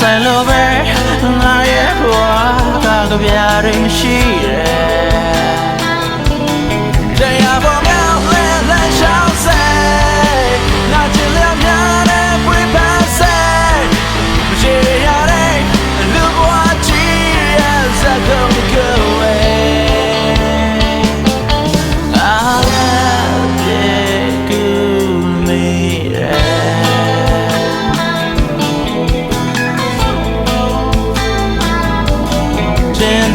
ဆိုင်လိုပဲငါရဲ့ဘဝကကြပြရင်းရှိတယ်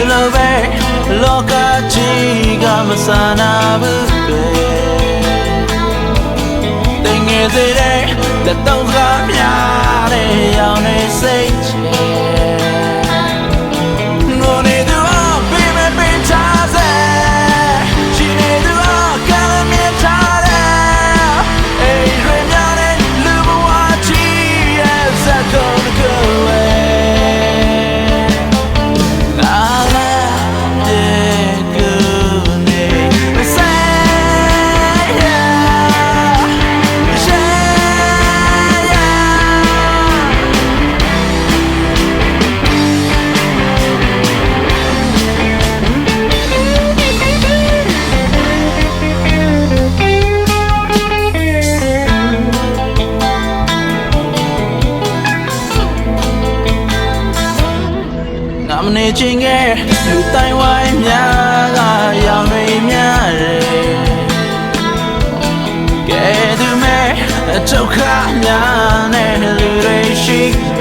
ကျင်းတယ်လို့ပဲလောကကြီးကမဆန္ဒဘူးပဲတင်ငယ်စေတဲ့လက်တော့ကများတဲ့ မနေချင်းကလူတိုင်းဝိုင်းများကရောင်တွေများတယ်ကဲသူမဲအချုပ်ခါများနဲ့လူတွေရှိမယ်